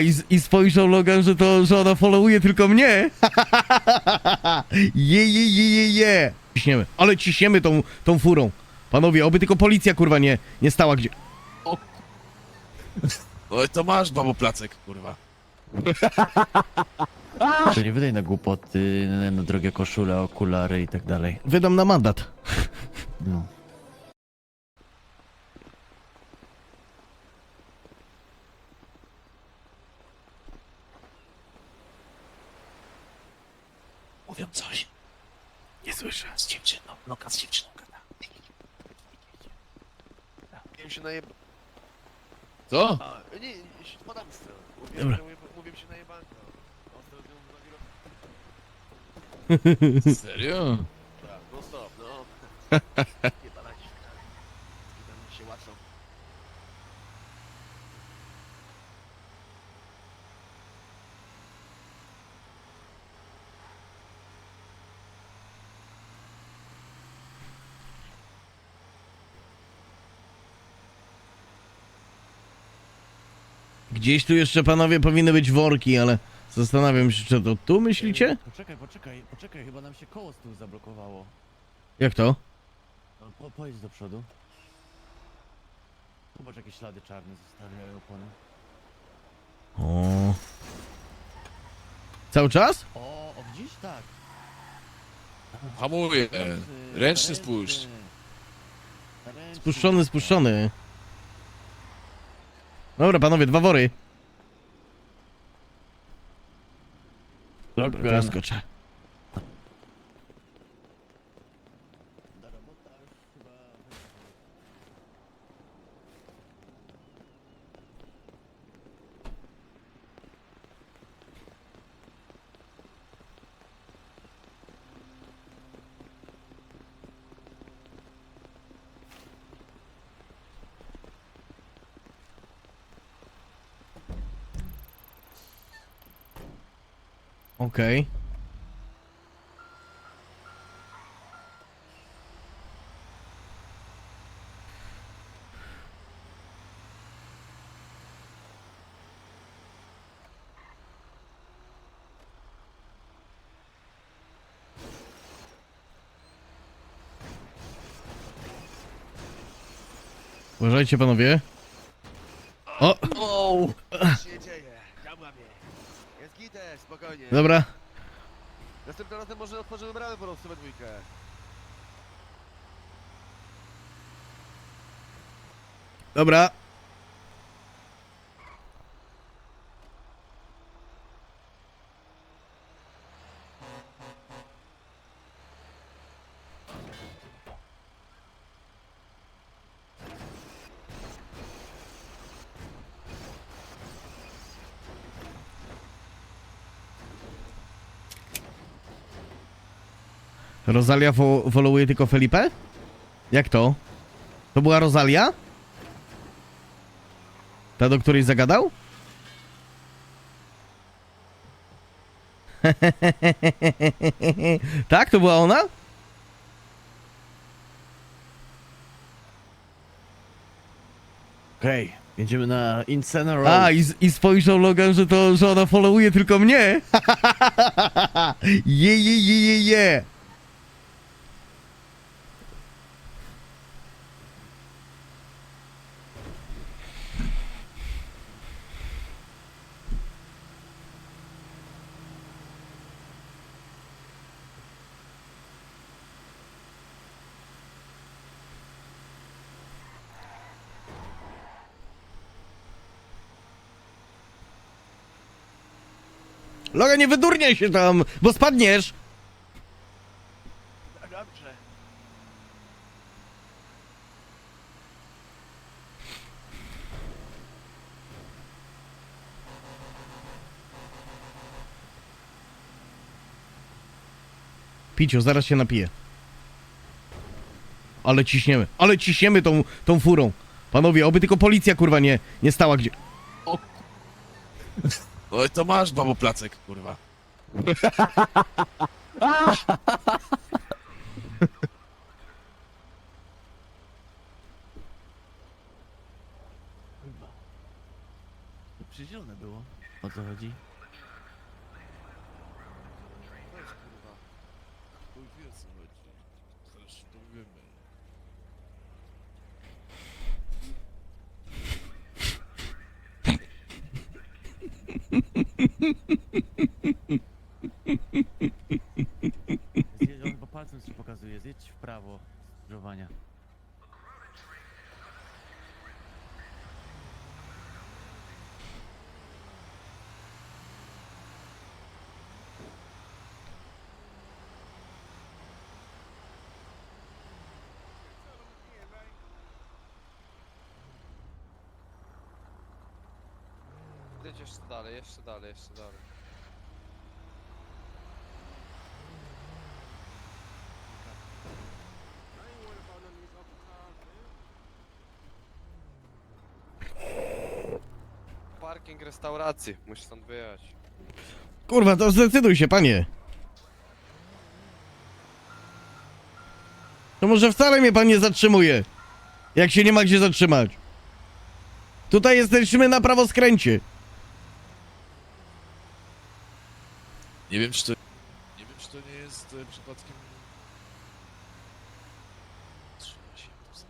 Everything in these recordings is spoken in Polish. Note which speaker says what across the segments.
Speaker 1: I, z- I spojrzał Logan, że to, że ona followuje tylko mnie. je, je, je, je, je. Ciśniemy, ale ciśniemy tą, tą furą. Panowie, oby tylko policja kurwa nie, nie stała gdzie...
Speaker 2: No i to masz, babo placek, kurwa.
Speaker 3: To nie wydaj na głupoty, na, na drogie koszule, okulary i tak dalej.
Speaker 1: Wydam na mandat.
Speaker 3: No.
Speaker 2: Mówią coś.
Speaker 1: Nie słyszę.
Speaker 2: Z dziewczyną, Loka z dziewczyną gada.
Speaker 4: Mówiłem się.
Speaker 2: Co?
Speaker 4: A, nie, nie, podam stronę.
Speaker 1: Dobra.
Speaker 4: Mówiłem, że mówiłem się. Ostro z nią nagrał.
Speaker 2: Serio?
Speaker 4: Tak, no stop, no.
Speaker 1: Gdzieś tu jeszcze panowie powinny być worki, ale zastanawiam się, czy to tu myślicie?
Speaker 3: Poczekaj, poczekaj, poczekaj, chyba nam się koło z tyłu zablokowało.
Speaker 1: Jak to?
Speaker 3: No, Po, pojedź do przodu. Zobacz, jakie ślady czarne zostawiają opony.
Speaker 1: O. Cały czas?
Speaker 3: O, o widzisz? Tak.
Speaker 2: Hamuję.
Speaker 3: Ręczny,
Speaker 2: spuść.
Speaker 3: Ręczny.
Speaker 1: Spuszczony, spuszczony. Dobra, panowie, dwa wory. Dobra, teraz skoczę.
Speaker 3: Ta robota już chyba...
Speaker 1: Okej. Uważajcie panowie. O!
Speaker 4: Co się dzieje? Mnie. Gites, spokojnie.
Speaker 1: Dobra.
Speaker 4: Następnym razem może otworzymy bramę po prostu we dwójkę.
Speaker 1: Dobra. Rosalia fo followuje tylko Felipe? Jak to? To była Rosalia? Ta, do której zagadał? tak, to była ona?
Speaker 3: Okej, jedziemy na Insana Road.
Speaker 1: A, i, i spojrzał Logan, że to, że ona followuje tylko mnie. je, je, je, je, je. Logan, nie wydurniaj się tam, bo spadniesz.
Speaker 4: Dobrze.
Speaker 1: Piciu, zaraz się napiję. Ale ciśniemy, ale ciśniemy tą, tą furą. Panowie, oby tylko policja kurwa nie, nie stała gdzie...
Speaker 2: No i to masz, babo placek, kurwa.
Speaker 3: Przyzielone było. O co chodzi?
Speaker 4: Weź kurwa.
Speaker 2: Chuj wie o co chodzi. Zaraz się dowiemy.
Speaker 3: Zjedź, on po palcem ci pokazuje, zjedź w prawo skrzyżowania.
Speaker 4: Jedź jeszcze dalej, jeszcze dalej, jeszcze dalej. Restauracji, musisz stąd wyjechać.
Speaker 1: Kurwa, to zdecyduj się, panie. To może wcale mnie pan nie zatrzymuje. Jak się nie ma gdzie zatrzymać. Tutaj jesteśmy na prawoskręcie.
Speaker 2: Nie wiem, czy to... Nie wiem, czy to nie jest e, przypadkiem... Trzyma się tu za-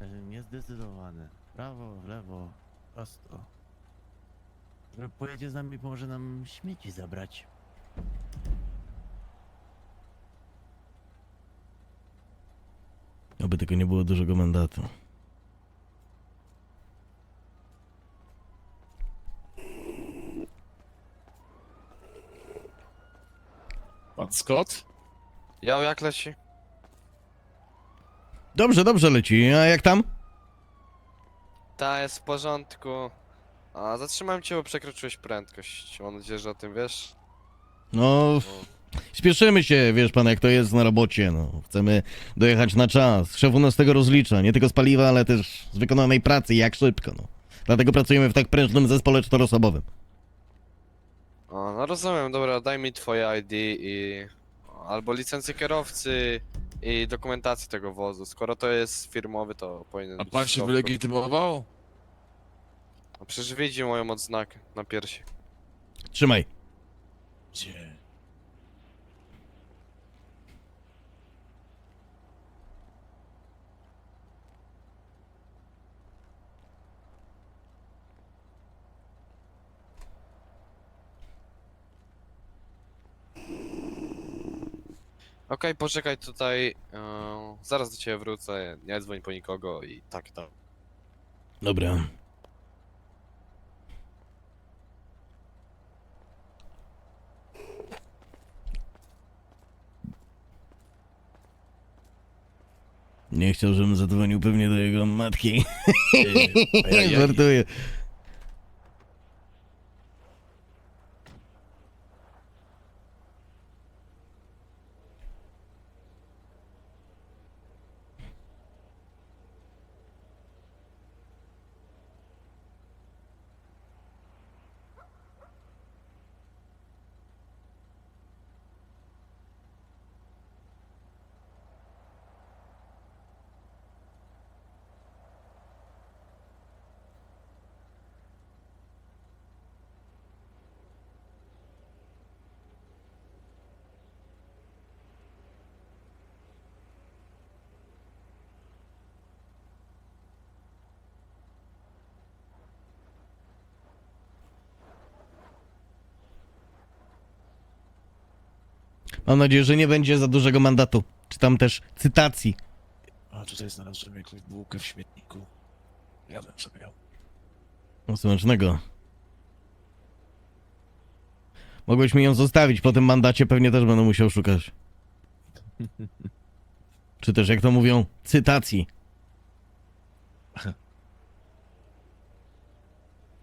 Speaker 3: E, Niezdecydowany. Prawo, w lewo, prosto. Że pojedzie z nami, pomoże nam śmieci zabrać.
Speaker 1: Oby tylko nie było dużego mandatu.
Speaker 2: Pan Scott?
Speaker 4: Ja jak leci?
Speaker 1: Dobrze, dobrze leci. A jak tam?
Speaker 4: Ta jest w porządku. A zatrzymałem cię, bo przekroczyłeś prędkość. Mam nadzieję, że o tym wiesz.
Speaker 1: No, spieszymy się, wiesz pan, jak to jest na robocie, no. Chcemy dojechać na czas. Szef u nas tego rozlicza, nie tylko z paliwa, ale też z wykonanej pracy, jak szybko, no. Dlatego pracujemy w tak prężnym zespole czteroosobowym.
Speaker 4: O, no rozumiem, dobra, daj mi twoje ID i... Albo licencję kierowcy i dokumentację tego wozu. Skoro to jest firmowy, to powinien
Speaker 2: A
Speaker 4: być
Speaker 2: pan się wylegitymował?
Speaker 4: A Przecież widzi moją odznakę na piersi.
Speaker 1: Trzymaj.
Speaker 2: Gdzie?
Speaker 4: Okej, poczekaj tutaj. e, zaraz do ciebie wrócę. Nie dzwoń po nikogo i tak tam.
Speaker 1: Dobra. Nie chciał, żebym zadzwonił pewnie do jego matki. Żartuję. Mam nadzieję, że nie będzie za dużego mandatu. Czy tam też cytacji.
Speaker 2: A tutaj znalazłem jakąś bułkę w śmietniku. Jadłem sobie ją.
Speaker 1: O, smacznego. Mogłeś mi ją zostawić, po tym mandacie pewnie też będę musiał szukać. Czy też, jak to mówią, cytacji.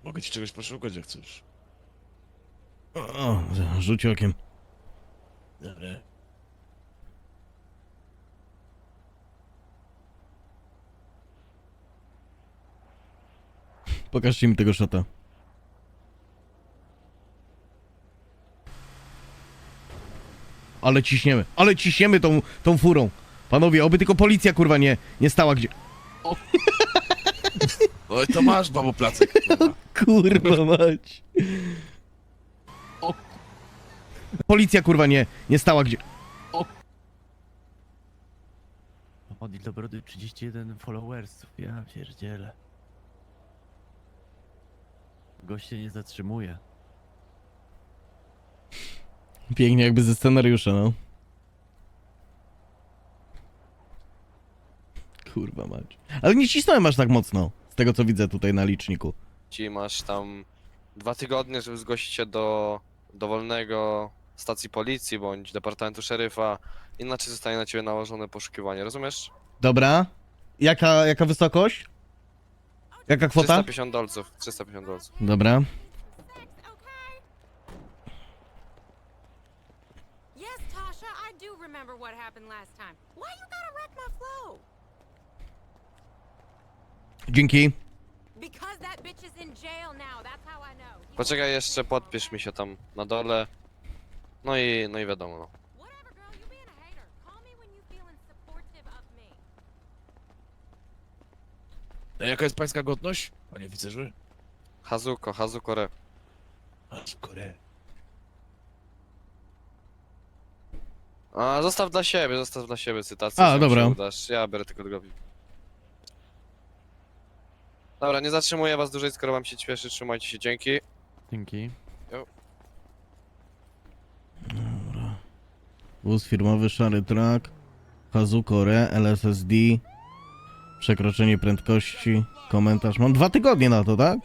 Speaker 2: Mogę ci czegoś poszukać, jak chcesz.
Speaker 1: O, o, rzuć okiem.
Speaker 2: Dobra.
Speaker 1: Pokażcie mi tego szota. Ale ciśniemy, ale ciśniemy tą, tą furą. Panowie, oby tylko policja kurwa nie, nie stała gdzie...
Speaker 2: Oj, to masz, babo placek. kurwa.
Speaker 1: Kurwa mać.
Speaker 2: O.
Speaker 1: Policja kurwa nie, nie stała gdzie...
Speaker 3: Od Dobrody 31 followersów, ja pierdzielę. Gość się nie zatrzymuje.
Speaker 1: Pięknie jakby ze scenariusza, no. Kurwa mać. Ale nie cisnąłem aż tak mocno, z tego co widzę tutaj na liczniku.
Speaker 4: Ci masz tam dwa tygodnie, żeby zgłosić się do dowolnego stacji policji bądź departamentu szeryfa, inaczej zostanie na ciebie nałożone poszukiwanie, rozumiesz?
Speaker 1: Dobra. Jaka, jaka wysokość? Jaka kwota?
Speaker 4: 350 dolców, 350 dolców.
Speaker 1: Dobra.
Speaker 5: okay? Yes, Tasha, I do remember what happened last time. Why you gotta wreck my flow?
Speaker 1: Dzięki.
Speaker 5: Because that bitch is in jail now. That's how I know. You
Speaker 4: Poczekaj jeszcze, podpisz mi się tam na dole. No i, no i wiadomo, no.
Speaker 5: Whatever, girl. You being a hater. Call me when you feeling supportive of me.
Speaker 2: A jaka jest pańska godność, panie oficerze?
Speaker 4: Hazuko, Hazuko Re.
Speaker 2: Aż Kore.
Speaker 4: A, zostaw dla siebie, zostaw dla siebie cytację.
Speaker 1: A, dobra.
Speaker 4: się Udasz. Ja biorę tylko drugi. Dobra, nie zatrzymuję was dłużej, skoro wam się śpieszy, trzymajcie się, dzięki.
Speaker 3: Dzięki.
Speaker 1: Wóz firmowy, szary track. Hazuko Re, LSSD. Przekroczenie prędkości. Komentarz. Mam dwa tygodnie na to, tak?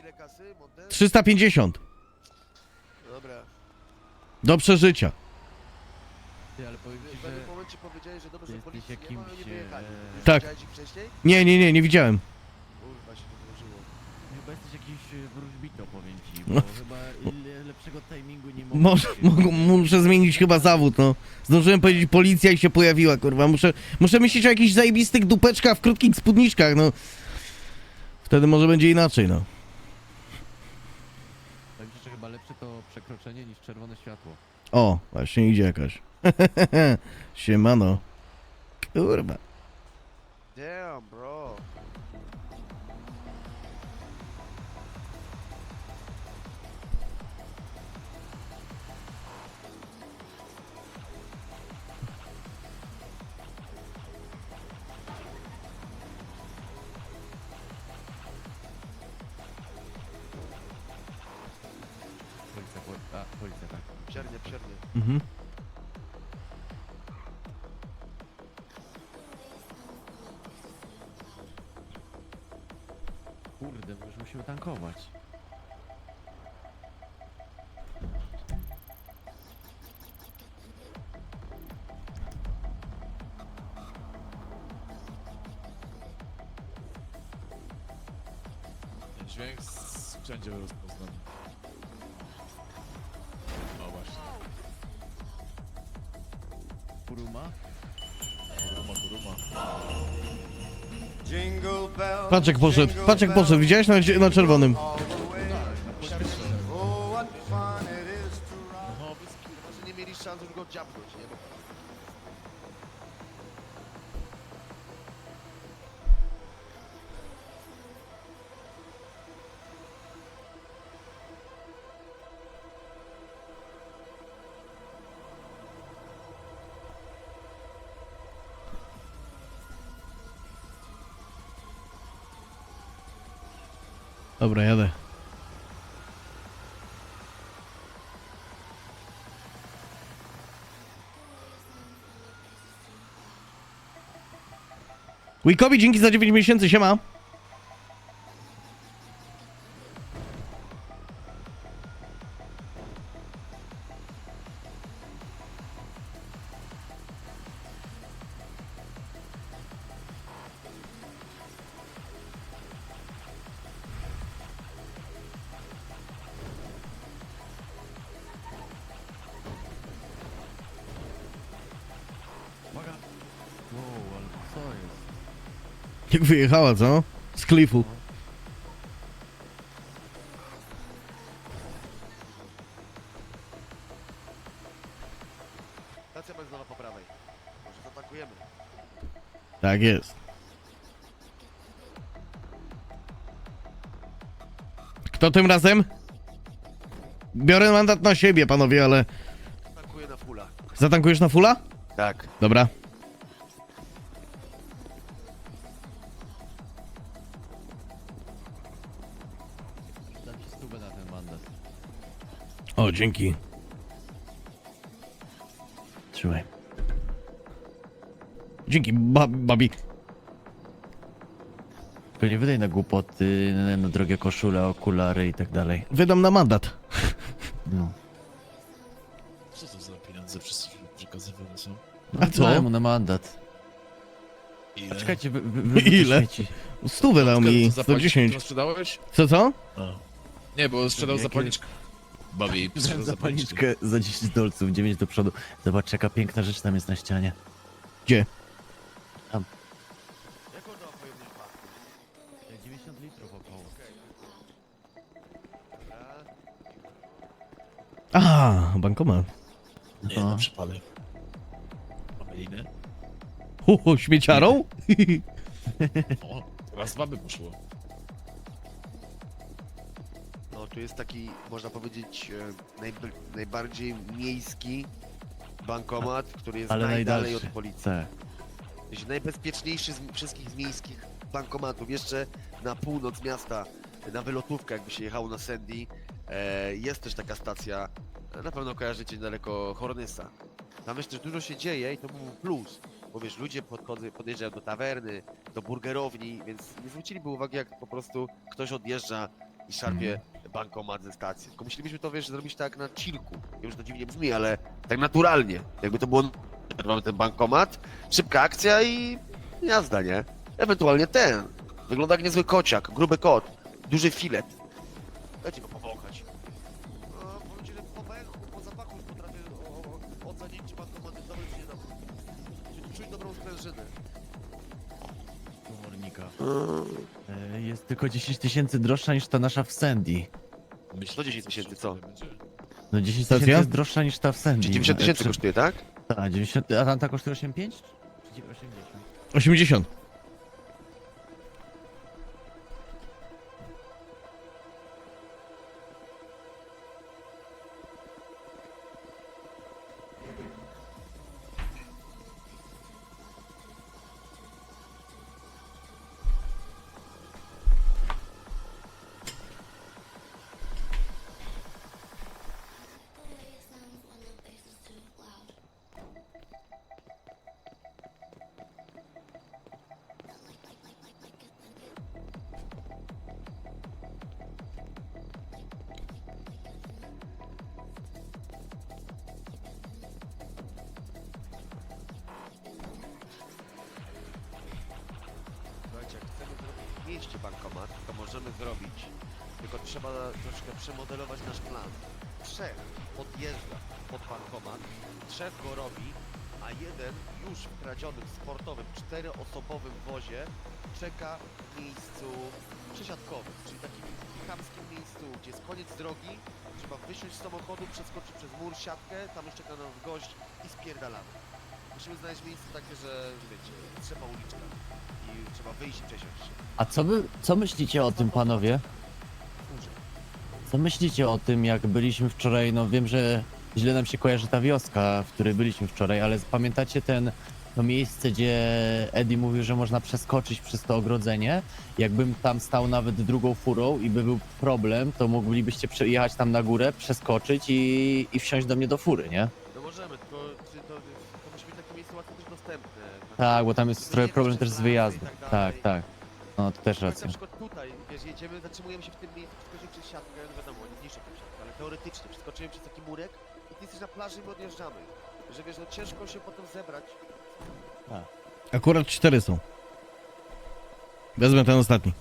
Speaker 6: Ile kasy, Montes?
Speaker 1: 350.
Speaker 6: Dobra.
Speaker 1: Do przeżycia.
Speaker 3: Ty, ale powiem ci,
Speaker 6: W
Speaker 3: że...
Speaker 6: pewnym momencie powiedziałeś, że dobrze, że
Speaker 3: jesteś
Speaker 6: policji nie ma, oni
Speaker 3: jakimś,
Speaker 6: wyjechali.
Speaker 3: e,
Speaker 6: Już
Speaker 1: Tak.
Speaker 6: widziałeś ich wcześniej?
Speaker 1: Nie, nie, nie, nie widziałem.
Speaker 6: Kurwa się nie wydarzyło.
Speaker 3: Chyba jesteś jakiś e, wróżbitą, powiem ci,
Speaker 1: No.
Speaker 3: bo chyba le- lepszego timingu nie mogę.
Speaker 1: Może, mogą, muszę zmienić chyba zawód, no. Zdążyłem powiedzieć policja i się pojawiła, kurwa. Muszę, muszę myśleć o jakichś zajebistych dupeczkach w krótkich spódniczkach, no. Wtedy może będzie inaczej, no.
Speaker 3: Ci, że chyba lepsze to przekroczenie niż czerwone światło.
Speaker 1: O, właśnie idzie jakaś. Siemano. Kurwa.
Speaker 6: Damn, bro.
Speaker 3: Policja, pol... a, policja, tak.
Speaker 6: Psiarnie, psiarnie.
Speaker 1: Mhm.
Speaker 3: Kurde, już musimy tankować.
Speaker 2: Dźwięk z- wszędzie rozpoznany.
Speaker 3: Kuruma?
Speaker 2: Kuruma, kuruma.
Speaker 7: Jingle
Speaker 1: jak poszedł,
Speaker 7: jingle
Speaker 1: jak poszedł. Widziałeś na, na czerwonym?
Speaker 7: all the way. Oh, what fun it is to ride.
Speaker 2: No, bez
Speaker 6: nie mieli szans go dziabnąć, nie? Bo
Speaker 1: Dobra, jadę. Wikowi dzięki za 9 miesięcy, siema. Jak wyjechała, co? Z klifu.
Speaker 6: stacja benzynowa po prawej. Może zaatakujemy.
Speaker 1: Tak jest. Kto tym razem? Biorę mandat na siebie, panowie, ale
Speaker 6: Tankuję na fulla.
Speaker 1: zatankujesz na fulla?
Speaker 6: Tak.
Speaker 1: Dobra. O, dzięki.
Speaker 3: Trzymaj.
Speaker 1: Dzięki, ba babi.
Speaker 3: Tylko nie wydaj na głupoty, na, na drogie koszule, okulary i tak dalej.
Speaker 1: Wydam na mandat.
Speaker 3: No.
Speaker 2: Co to za pieniądze przez- przekazywane są?
Speaker 1: A co?
Speaker 3: Dałem mu na mandat.
Speaker 2: Ile?
Speaker 3: A czekajcie, wy, wy, wy,
Speaker 1: Ile?
Speaker 3: śmieci.
Speaker 1: Stówę dał mi,
Speaker 2: Za zapalniczkę
Speaker 1: 110.
Speaker 2: którą sprzedałeś?
Speaker 1: Co, co?
Speaker 2: A. Nie, bo sprzedał
Speaker 3: Jakie-
Speaker 2: zapalniczkę. Bawi,
Speaker 3: Wziąłem
Speaker 2: zapalniczkę.
Speaker 3: za 10 dolców, 9 do przodu. Zobacz, jaka piękna rzecz tam jest na ścianie.
Speaker 1: Gdzie?
Speaker 3: Tam.
Speaker 6: Jak on dał pojemnika?
Speaker 3: 90 litrów około.
Speaker 1: A, bankomat.
Speaker 2: Nie,
Speaker 3: No.
Speaker 2: na przypadek. Mamy linę?
Speaker 1: Hu, hu, śmieciarą?
Speaker 2: O, teraz dwa by poszło.
Speaker 6: Tu jest taki, można powiedzieć, e, najb- najbardziej miejski bankomat, który jest
Speaker 3: Ale
Speaker 6: najdalej
Speaker 3: najdalszy.
Speaker 6: od policji.
Speaker 3: Tak.
Speaker 6: Jest najbezpieczniejszy z wszystkich z miejskich bankomatów. Jeszcze na północ miasta, na wylotówkę, jakby się jechało na Sandy, e, jest też taka stacja, e, na pewno kojarzycie daleko Hornysa. Tam jeszcze dużo się dzieje i to był plus, bo wiesz, ludzie podjeżdżają do tawerny, do burgerowni, więc nie zwróciliby uwagi, jak po prostu ktoś odjeżdża i szarpie bankomat ze stacji. Tylko musielibyśmy to, wiesz, zrobić tak na chillku. Wiem, że to dziwnie brzmi, ale tak naturalnie. Jakby to było, mamy ten bankomat, szybka akcja i jazda, nie? Ewentualnie ten. Wygląda jak niezły kociak, gruby kot, duży filet. Dajcie go powąchać. No, powiem ci, że po węchu, po zapachu już potrafię o- o- ocenić, czy bankomat jest dobry, czy nie dobry. Czy czuć dobrą sprężynę.
Speaker 3: Komornika. E, Jest tylko 10 tysięcy droższa niż ta nasza w Sandy.
Speaker 2: Myślisz,
Speaker 6: 110
Speaker 2: że
Speaker 6: tysięcy,
Speaker 2: coś
Speaker 6: co?
Speaker 3: No 10
Speaker 1: Stacja?
Speaker 3: tysięcy jest droższa niż ta w Sandy.
Speaker 6: Czy 90 tysięcy kosztuje, tak?
Speaker 3: Tak, 90, a tam ta kosztuje 8,5? Czy 80?
Speaker 1: 80.
Speaker 6: mieście bankomat, to możemy zrobić. Tylko trzeba troszkę przemodelować nasz plan. Trzech podjeżdża pod bankomat, trzech go robi, a jeden już w kradzionym, sportowym, czteroosobowym wozie czeka w miejscu przesiadkowym, czyli takim chamskim miejscu, gdzie jest koniec drogi, trzeba wysiąść z samochodu, przeskoczyć przez mur, siatkę, tam już czeka nas gość i spierdalamy. Musimy znaleźć miejsce takie, że wiecie, trzeba uliczka i trzeba wyjść i przesiąść się.
Speaker 3: A co wy, co myślicie o tym, panowie? Co myślicie o tym, jak byliśmy wczoraj? No wiem, że źle nam się kojarzy ta wioska, w której byliśmy wczoraj, ale pamiętacie ten to miejsce, gdzie Eddie mówił, że można przeskoczyć przez to ogrodzenie? Jakbym tam stał nawet drugą furą i by był problem, to moglibyście przejechać tam na górę, przeskoczyć i, i wsiąść do mnie do fury, nie?
Speaker 6: No możemy, tylko czy to, to musi być takie miejsce łatwo też dostępne. Znaczy,
Speaker 3: Tak, bo tam jest trochę problem też z wyjazdem. Tak, tak. No, to też
Speaker 6: Powiedz
Speaker 3: racja.
Speaker 6: Na przykład tutaj, wiesz, jedziemy, zatrzymujemy się w tym miejscu, przeskoczymy przez siatkę, no wiadomo, tą siatkę, ale teoretycznie przeskoczymy przez taki murek i ty jesteś na plaży i my odjeżdżamy. Że wiesz, no ciężko się potem zebrać.
Speaker 1: Akurat cztery są. Wezmę ten ostatni.